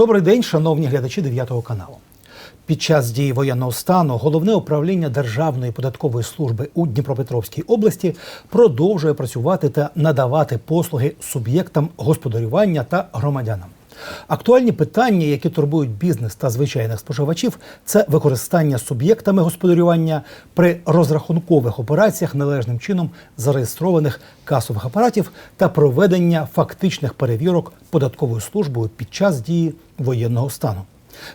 Добрий день, шановні глядачі 9 каналу. Під час дії воєнного стану головне управління Державної податкової служби у Дніпропетровській області продовжує працювати та надавати послуги суб'єктам господарювання та громадянам. Актуальні питання, які турбують бізнес та звичайних споживачів, це використання суб'єктами господарювання при розрахункових операціях належним чином зареєстрованих касових апаратів та проведення фактичних перевірок податковою службою під час дії воєнного стану.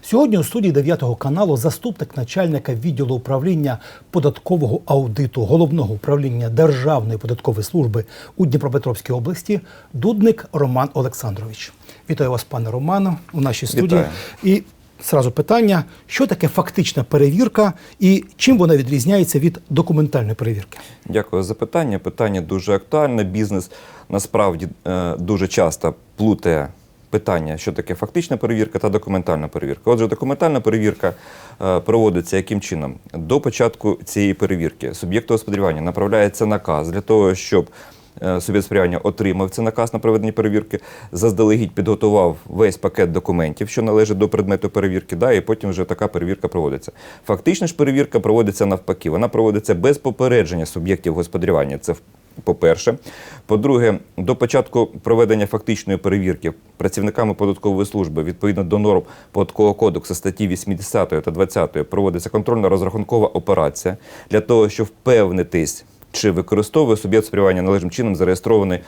Сьогодні у студії 9 каналу заступник начальника відділу управління податкового аудиту головного управління Державної податкової служби у Дніпропетровській області Дудник Роман Олександрович. Вітаю вас, пане Романо, у нашій студії. Вітаю. І зразу питання: що таке фактична перевірка і чим вона відрізняється від документальної перевірки? Дякую за питання. Питання дуже актуальне. Бізнес насправді е, дуже часто плутає питання, що таке фактична перевірка та документальна перевірка. Отже, документальна перевірка е, проводиться яким чином? До початку цієї перевірки суб'єкту господарювання направляється наказ для того, щоб е, суб'єкт сприяння отримав цей наказ на проведення перевірки, заздалегідь підготував весь пакет документів, що належить до предмету перевірки, да, і потім вже така перевірка проводиться. Фактична ж перевірка проводиться навпаки. Вона проводиться без попередження суб'єктів господарювання. Це по-перше. По-друге, до початку проведення фактичної перевірки працівниками податкової служби відповідно до норм податкового кодексу статті 80 та 20 проводиться контрольно-розрахункова операція для того, щоб впевнитись, чи використовує суб'єкт спрямування належним чином зареєстрований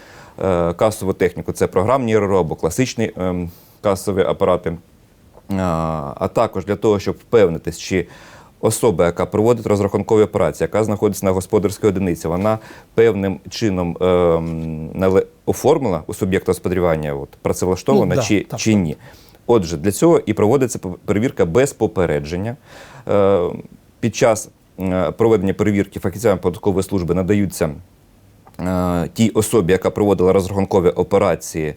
е, касову техніку. Це програмні РРО або класичні ем, касові апарати. А, а також для того, щоб впевнитись, чи особа, яка проводить розрахункові операції, яка знаходиться на господарській одиниці, вона певним чином нале- оформила у суб'єкта господарювання, от, працевлаштована Ну, да, чи, так, чи ні. Отже, для цього і проводиться перевірка без попередження. Е, Під час е, проведення перевірки фахівцями податкової служби надаються е, тій особі, яка проводила розрахункові операції,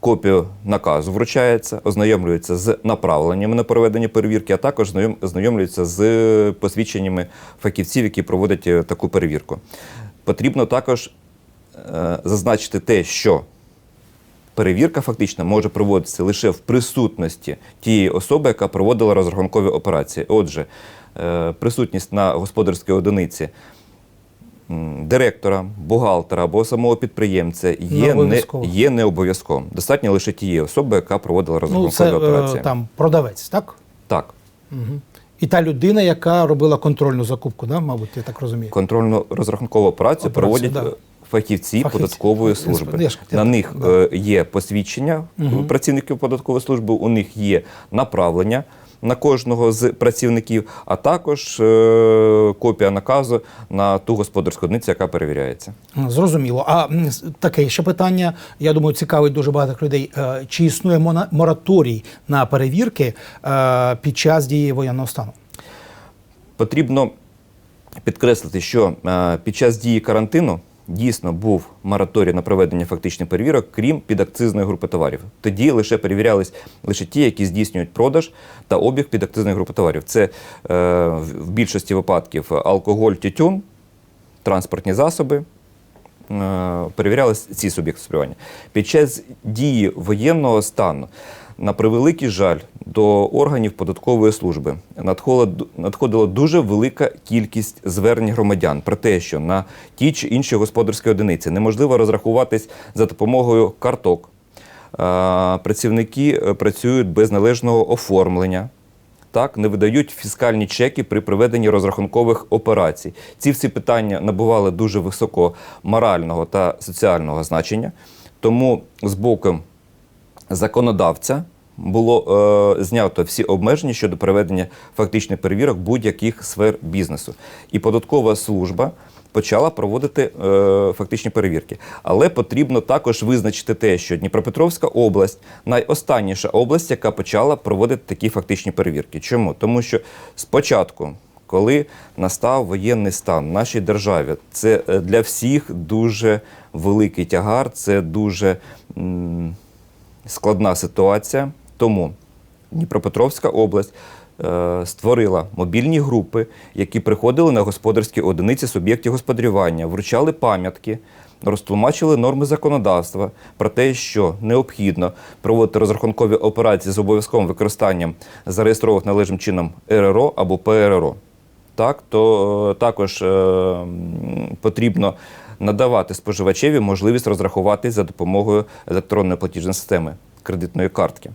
копію наказу вручається, ознайомлюється з направленнями на проведення перевірки, а також знайом- ознайомлюється з посвідченнями фахівців, які проводять е, таку перевірку. Потрібно також е, зазначити те, що перевірка фактично може проводитися лише в присутності тієї особи, яка проводила розрахункові операції. Отже, е, присутність на господарській одиниці директора, бухгалтера або самого підприємця є не, є не обов'язковим. Достатньо лише тієї особи, яка проводила Ну, розрахункові це е, операції. там продавець, так? Так. І та людина, яка робила контрольну закупку, да, мабуть, я так розумію. Контрольну розрахункову операцію проводять да. е, фахівці, Фахівці. податкової служби. я ж- я На них да. е, є посвідчення Мгм. працівників податкової служби, у них є направлення на кожного з працівників, а також е, копія наказу на ту господарську одиницю, яка перевіряється. Зрозуміло. А таке ще питання, я думаю, цікавить дуже багатьох людей. Е, Чи існує мораторій на перевірки е, під час дії воєнного стану? Потрібно підкреслити, що під час дії карантину дійсно був мораторій на проведення фактичних перевірок, крім підакцизної групи товарів. Тоді лише перевірялись лише ті, які здійснюють продаж та обіг підакцизної групи товарів. Це е, в більшості випадків алкоголь, тютюн, транспортні засоби. е, Перевірялись ці суб'єкти спрямування. Під час дії воєнного стану, на превеликий жаль, до органів податкової служби надходила, дуже велика кількість звернень громадян про те, що на ті чи інші господарські одиниці неможливо розрахуватись за допомогою карток. Працівники е, працюють без належного оформлення так не видають фіскальні чеки при проведенні розрахункових операцій. Ці всі питання набували дуже високо морального та соціального значення. Тому з боку законодавця було е, знято всі обмеження щодо проведення фактичних перевірок будь-яких сфер бізнесу. І податкова служба почала проводити е, фактичні перевірки. Але потрібно також визначити те, що Дніпропетровська область найостанніша область, яка почала проводити такі фактичні перевірки. Чому? Тому що спочатку. Коли настав воєнний стан в нашій державі, це е, для всіх дуже великий тягар, це дуже складна ситуація. Тому Дніпропетровська область е, створила мобільні групи, які приходили на господарські одиниці суб'єктів господарювання, вручали пам'ятки розтлумачили норми законодавства про те, що необхідно проводити розрахункові операції з обов'язковим використанням зареєстрованих належним чином РРО або ПРРО. Так, то е, також е, потрібно надавати споживачеві можливість розрахуватись за допомогою електронної платіжної системи кредитної картки.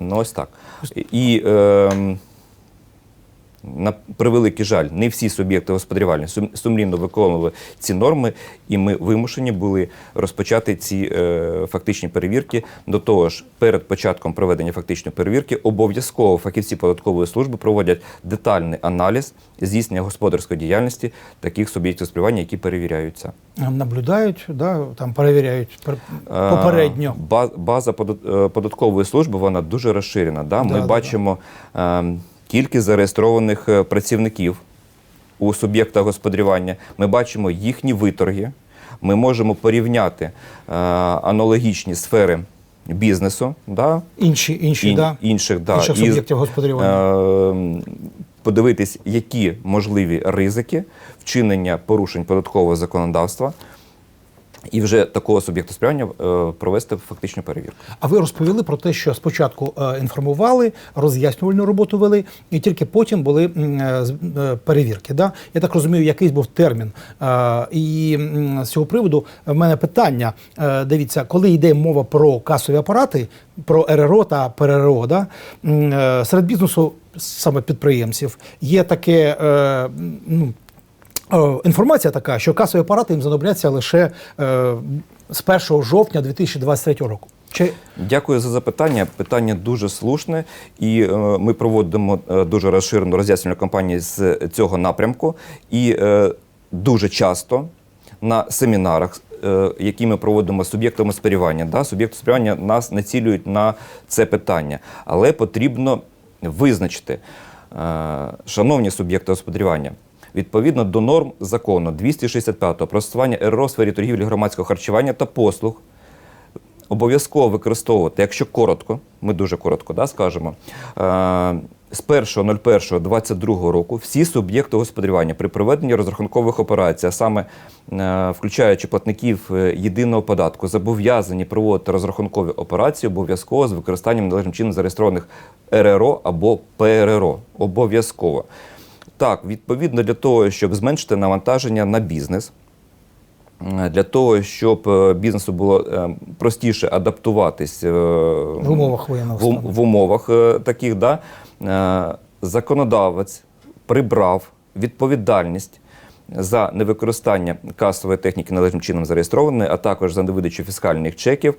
Ну, ось так. І е, на превеликий жаль, не всі суб'єкти господарювання сумлінно виконували ці норми, і ми вимушені були розпочати ці е, фактичні перевірки. До того ж, перед початком проведення фактичної перевірки обов'язково фахівці податкової служби проводять детальний аналіз здійснення господарської діяльності таких суб'єктів споживання, які перевіряються. Наблюдають, да, там перевіряють попередньо. Е, База е, податкової служби вона дуже розширена. Да? Ми Да, да, бачимо е, кількість зареєстрованих е, працівників у суб'єкта господарювання. Ми бачимо їхні виторги. Ми можемо порівняти е, аналогічні сфери бізнесу. Да? Інші, інші, Ін- да, інших, да, інших суб'єктів господарювання. е, подивитись, які можливі ризики вчинення порушень податкового законодавства, і вже такого суб'єкту сприяння е, провести фактичну перевірку. А ви розповіли про те, що спочатку е, інформували, роз'яснювальну роботу вели, і тільки потім були е, перевірки. Да? Я так розумію, якийсь був термін. І з цього приводу в мене питання. Дивіться, коли йде мова про касові апарати, про РРО та ПРРО, да? серед бізнесу, саме підприємців, є таке. ну, Інформація така, що касові апарати їм знадобляться лише е, з 1 жовтня 2023 року. Чи Дякую за запитання. Питання дуже слушне, і е, ми проводимо е, дуже розширену роз'яснювальну кампанію з цього напрямку. І е, дуже часто на семінарах, е, які ми проводимо з суб'єктами спорівання, да, суб'єкти спорівання нас націлюють на це питання, але потрібно визначити, е, шановні суб'єкти господарювання. Відповідно до норм закону 265 про застосування РРО в сфері торгівлі громадського харчування та послуг, обов'язково використовувати, якщо коротко, ми дуже коротко да, скажемо, е, з 1.01.22 року всі суб'єкти господарювання при проведенні розрахункових операцій, а саме е, включаючи платників е, єдиного податку, зобов'язані проводити розрахункові операції обов'язково з використанням належним чином зареєстрованих РРО або ПРРО. Обов'язково. Так, відповідно для того, щоб зменшити навантаження на бізнес, Е, Для того, щоб е, бізнесу було е, простіше адаптуватись в умовах воєнного в, в умовах таких, да, законодавець прибрав відповідальність за невикористання касової техніки належним чином зареєстрованої, а також за невидачу фіскальних чеків,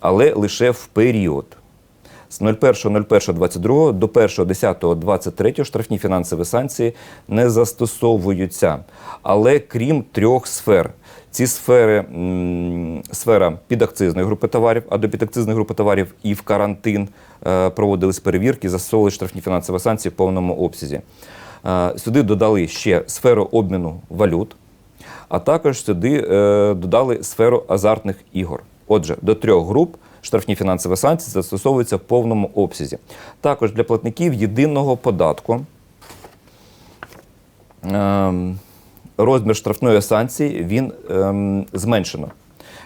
але лише в період. З 01.01.22 до 1.10.23 штрафні фінансові санкції не застосовуються. Але крім трьох сфер. Ці сфери сфера підакцизної групи товарів, а до підакцизної групи товарів і в карантин е, проводились перевірки, застосовували штрафні фінансові санкції в повному обсязі. Е, сюди додали ще сферу обміну валют, а також сюди е, додали сферу азартних ігор. Отже, до трьох груп штрафні фінансові санкції застосовуються в повному обсязі. Також для платників єдиного податку ем, розмір штрафної санкції він ем, зменшено.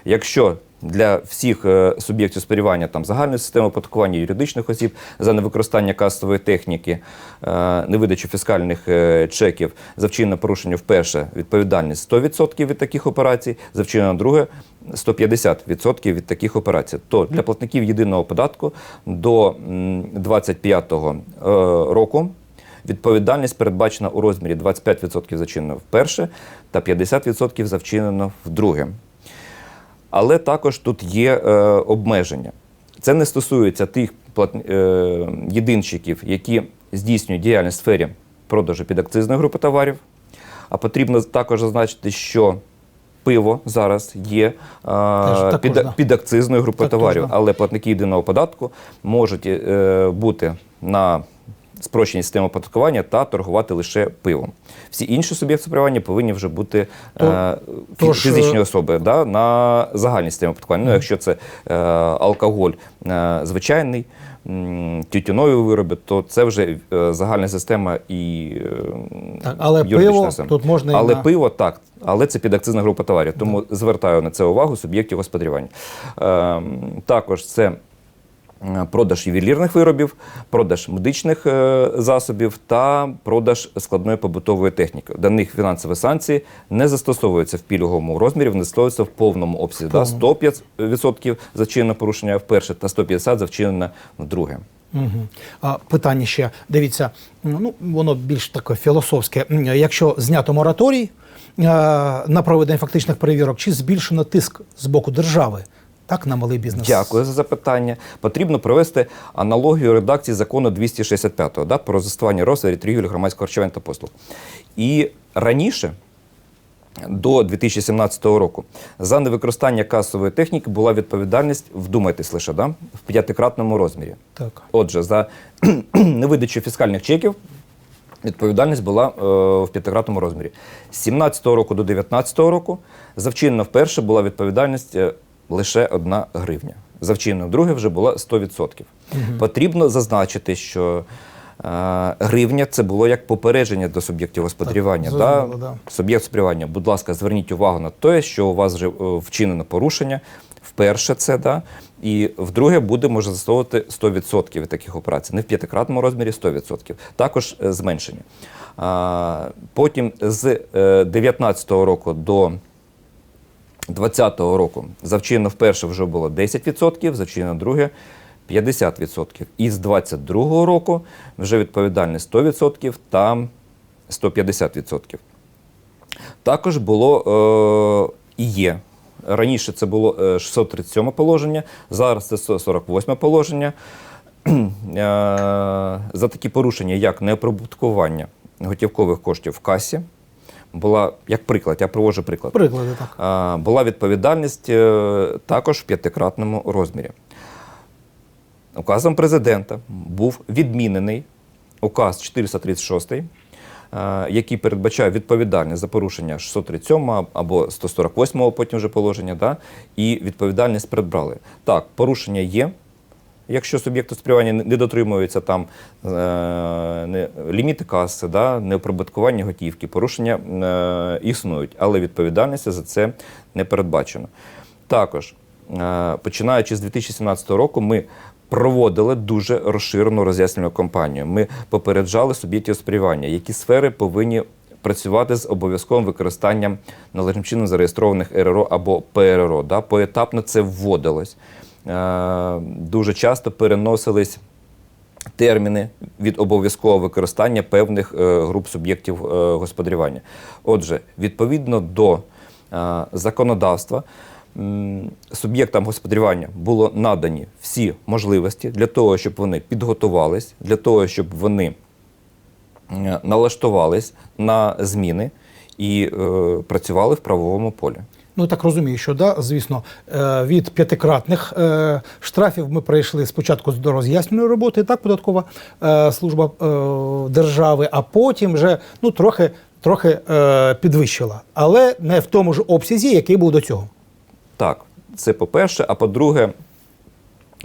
Якщо для всіх е, суб'єктів спорівання там загальної системи оподаткування юридичних осіб за невикористання касової техніки, е, невидачу фіскальних е, чеків за вчинення порушення вперше відповідальність 100% від таких операцій, за вчинення друге 150% від таких операцій. То для платників єдиного податку до м, 25-го е, року Відповідальність передбачена у розмірі 25% за вчинено вперше та 50% за вчинено вдруге. Але також тут є е, обмеження. Це не стосується тих плат... е, єдинщиків, які здійснюють діяльність в сфері продажу підакцизної групи товарів. А потрібно також зазначити, що пиво зараз є е, під, да. підакцизною групою Також, товарів, але платники єдиного податку можуть е, бути на спрощені системи оподаткування та торгувати лише пивом. Всі інші суб'єкти оподаткування повинні вже бути То- е, фі- тож, фізичні е, особи да, на загальній системі оподаткування. Ну, якщо це е, алкоголь е, звичайний, тютюнові вироби, то це вже е, загальна система і е, Так, але юридична пиво система. тут можна і але на- пиво так, але це підакцизна група товарів. Тому звертаю на це увагу суб'єктів господарювання. Е, також це. Е, Продаж ювелірних виробів, продаж медичних е, засобів та продаж складної побутової техніки. До них фінансові санкції не застосовуються в пільговому розмірі, вони застосовуються в повному обсязі. Да? 105% за вчинене порушення вперше та 150% за вчинене вдруге. Угу. А, питання ще. Дивіться, ну воно більш таке філософське. Якщо знято мораторій е, на проведення фактичних перевірок, чи збільшено тиск з боку держави так на малий бізнес? Дякую за запитання. Потрібно провести аналогію редакції закону 265 да, про застосування розмірі торгівлі громадського харчування та послуг. І раніше. До 2017 року за невикористання касової техніки була відповідальність, вдумайтесь лише, да, в п'ятикратному розмірі. Так. Отже, за невидачу фіскальних чеків відповідальність була е, в п'ятикратному розмірі. З 17 року до 19 року за вчинено вперше була відповідальність е, лише 1 гривня. За вчинено вдруге вже була 100%. Потрібно зазначити, що е, гривня це було як попередження до суб'єктів господарювання. Так, да? да. Суб'єкт господарювання, будь ласка, зверніть увагу на те, що у вас вже е, вчинено порушення. Вперше це, да, і вдруге буде може застосовувати 100% від таких операцій. Не в п'ятикратному розмірі 100%. Також е, зменшення. Потім з е, 19-го року до 20-го року завчинено вперше вже було 10%, завчинено друге 50%. І з 22-го року вже відповідальність 100% та 150%. Також було е, і є. Раніше це було е, 637 положення, зараз це 148 положення. Е, За такі порушення, як неоприбуткування готівкових коштів в касі, була, як приклад, я привожу приклад. Приклади так. Була відповідальність е, також в п'ятикратному розмірі. Указом президента був відмінений указ 436, е, який передбачає відповідальність за порушення 637 або 148 потім вже положення, да, і відповідальність придбали. Так, порушення є. Якщо суб'єкт господарювання не дотримується там е, не, ліміти каси, да, неоприбуткування готівки, порушення е, існують, але відповідальності за це не передбачено. Також, е, починаючи з 2017 року, ми проводили дуже розширену роз'яснювальну кампанію. Ми попереджали суб'єктів сприймання, які сфери повинні працювати з обов'язковим використанням належним чином зареєстрованих РРО або ПРРО. Да? Поетапно це вводилось. Е, Дуже часто переносились терміни від обов'язкового використання певних е, груп суб'єктів е, господарювання. Отже, відповідно до законодавства, суб'єктам господарювання було надані всі можливості для того, щоб вони підготувались, для того, щоб вони налаштувались на зміни і е, працювали в правовому полі. Ну так розумію, що да, звісно, е, від п'ятикратних е, штрафів ми прийшли спочатку до роз'ясненої роботи, так, податкова е, служба держави, а потім вже ну трохи, трохи підвищила, але не в тому ж обсязі, який був до цього. Так, це по-перше. А по-друге,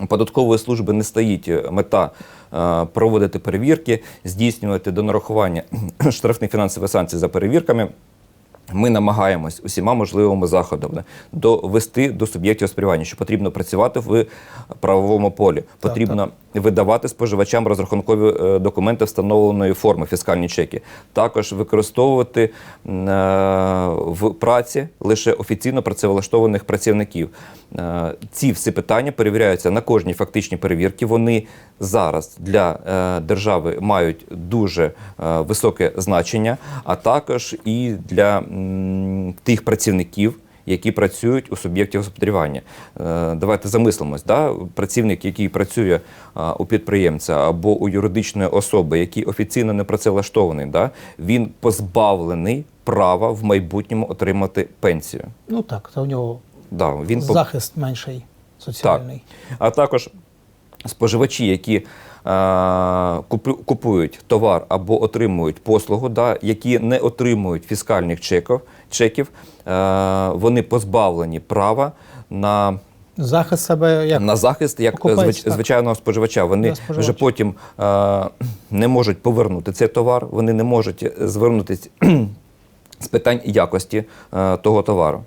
податкової служби не стоїть мета проводити перевірки, здійснювати до нарахування штрафних фінансових санкцій за перевірками. Ми намагаємось усіма можливими заходами довести до суб'єктів сприймання, що потрібно працювати в правовому полі. Потрібно видавати споживачам розрахункові е, документи встановленої форми, фіскальні чеки. Також використовувати е, в праці лише офіційно працевлаштованих працівників. Е, Ці всі питання перевіряються на кожній фактичній перевірці. Вони зараз для держави мають дуже високе значення, а також і для тих працівників, які працюють у суб'єкті господарювання. Е, Давайте замислимось, да? працівник, який працює у підприємця або у юридичної особи, який офіційно не працевлаштований, да? він позбавлений права в майбутньому отримати пенсію. Ну так, це у нього Да, він по- захист менший соціальний. а також споживачі, які купують товар або отримують послугу, да, які не отримують фіскальних чеків, чеків, е, вони позбавлені права на Захист себе як на захист як Покупець, звич- так. звичайного споживача. Вони споживач. вже потім е, не можуть повернути цей товар, вони не можуть е, звернутися з питань якості е, того товару.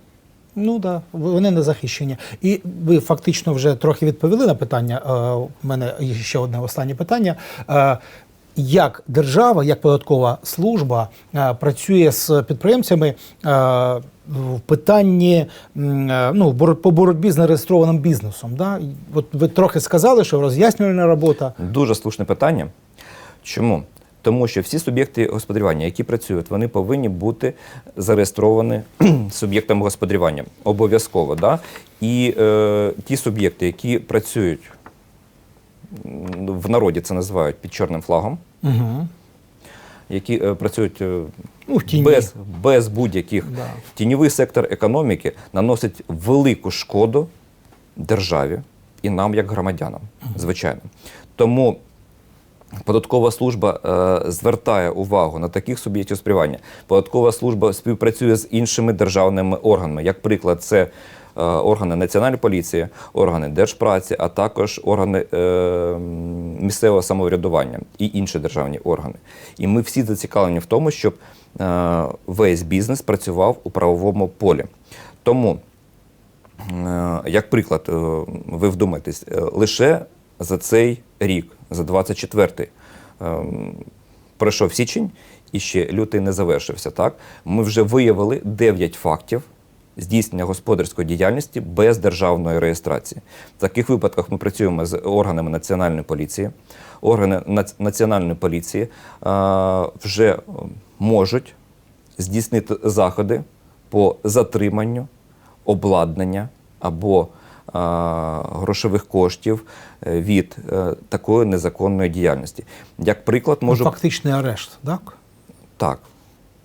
Ну да, вони не захищені. І ви фактично вже трохи відповіли на питання. Е, У мене є ще одне останнє питання. Е, Як держава, як податкова служба е, працює з підприємцями в питанні ну, по боротьбі з нереєстрованим бізнесом? Да? От ви трохи сказали, що роз'яснювальна робота. Дуже слушне питання. Чому? Тому що всі суб'єкти господарювання, які працюють, вони повинні бути зареєстровані суб'єктами господарювання обов'язково. Да? І е, ті суб'єкти, які працюють в народі, це називають під чорним флагом, Угу. які е, працюють е, Ну, в тіні. без, без будь-яких Да. тіньовий сектор економіки наносить велику шкоду державі і нам, як громадянам, звичайно. Тому податкова служба е, звертає увагу на таких суб'єктів сприймання. Податкова служба співпрацює з іншими державними органами. Як приклад, це е, органи Національної поліції, органи держпраці, а також органи е, місцевого самоврядування і інші державні органи. І ми всі зацікавлені в тому, щоб е, весь бізнес працював у правовому полі. Тому Е, Як приклад, е, ви вдумайтесь, е, лише за цей рік, за 24-й, ем, пройшов січень і ще лютий не завершився. Так? Ми вже виявили 9 фактів здійснення господарської діяльності без державної реєстрації. В таких випадках ми працюємо з органами національної поліції. Органи національної поліції е, вже можуть здійснити заходи по затриманню обладнання або грошових коштів е, від е, такої незаконної діяльності. Як приклад, можу Фактичний арешт, так? так.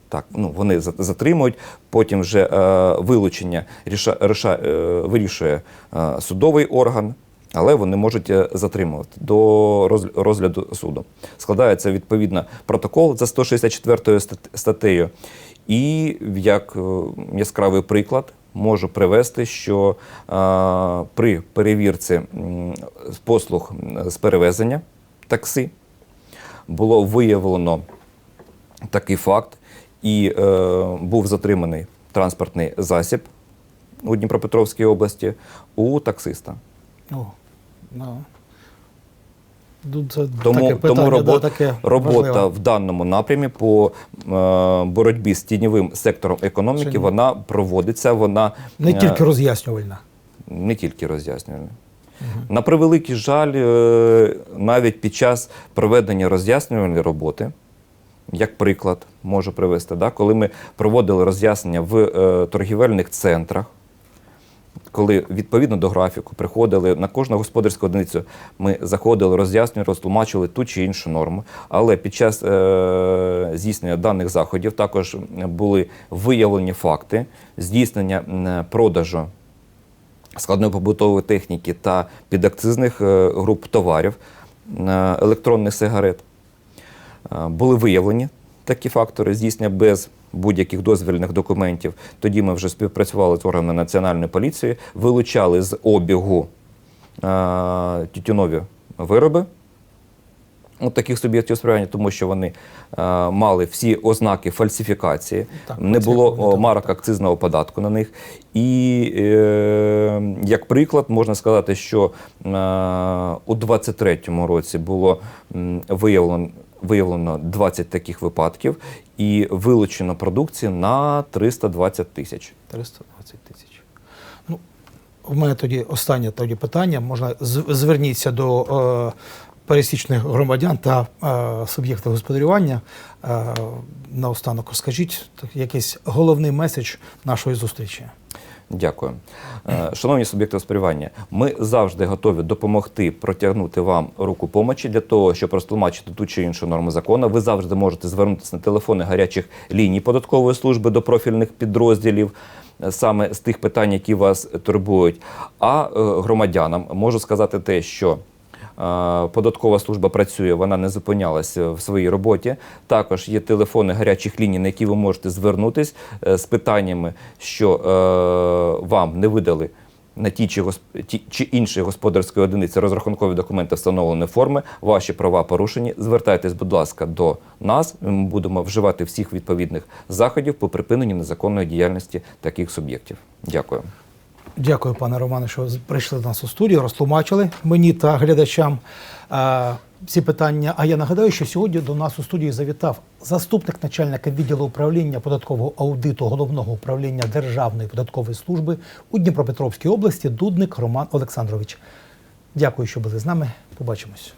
Так, ну вони за- затримують, потім вже е, вилучення ріша, реша, е, вирішує е, судовий орган, але вони можуть е, затримувати до розгля- розгляду суду. Складається відповідно протокол за 164 стат- статтею. І як яскравий приклад можу привести, що е, при перевірці послуг з перевезення такси було виявлено такий факт, і е, був затриманий транспортний засіб у Дніпропетровській області у таксиста. О, ну. Тут це Тому, таке питання, тому робо- да, таке робота важливе. в даному напрямі по е, боротьбі з тіньовим сектором економіки Чи вона проводиться. Вона не е, тільки роз'яснювальна. не тільки роз'яснювальна. На превеликий жаль, е, навіть під час проведення роз'яснювальної роботи, як приклад, можу привести, да, коли ми проводили роз'яснення в е, торгівельних центрах, коли відповідно до графіку приходили на кожну господарську одиницю, ми заходили, роз'яснювали, розтлумачували ту чи іншу норму. Але під час е, здійснення даних заходів також були виявлені факти здійснення продажу складної побутової техніки та підакцизних е, груп товарів е, електронних сигарет. Е, Були виявлені такі фактори здійснення без будь-яких дозвільних документів. Тоді ми вже співпрацювали з органами національної поліції, вилучали з обігу е, тютюнові вироби. От таких суб'єктів сприяння, тому що вони е, мали всі ознаки фальсифікації, Так, не було о, марок акцизного податку на них. І е, як приклад, можна сказати, що е, у 23-му році було виявлено, виявлено 20 таких випадків і вилучено продукції на 320 тисяч. 320 тисяч. Ну, у мене тоді останнє тоді питання. Можна зверніться до е, пересічних громадян та е, суб'єктів господарювання. Е, наостанок розкажіть так, якийсь головний меседж нашої зустрічі. Дякую. Е, Шановні суб'єкти сприймання, ми завжди готові допомогти протягнути вам руку помочі для того, щоб розтлумачити ту чи іншу норму закону. Ви завжди можете звернутися на телефони гарячих ліній податкової служби до профільних підрозділів. е, Саме з тих питань, які вас турбують. А е, громадянам можу сказати те, що Податкова служба працює, вона не зупинялася в своїй роботі. Також є телефони гарячих ліній, на які ви можете звернутись е, з питаннями, що е, вам не видали на ті чи, госп- ті чи інші господарської одиниці розрахункові документи встановленої форми, ваші права порушені. Звертайтесь, будь ласка, до нас. Ми будемо вживати всіх відповідних заходів по припиненню незаконної діяльності таких суб'єктів. Дякую. Дякую, пане Романе, що прийшли до нас у студію, розтлумачили мені та глядачам е, всі питання. А я нагадаю, що сьогодні до нас у студії завітав заступник начальника відділу управління податкового аудиту головного управління Державної податкової служби у Дніпропетровській області Дудник Роман Олександрович. Дякую, що були з нами. Побачимось.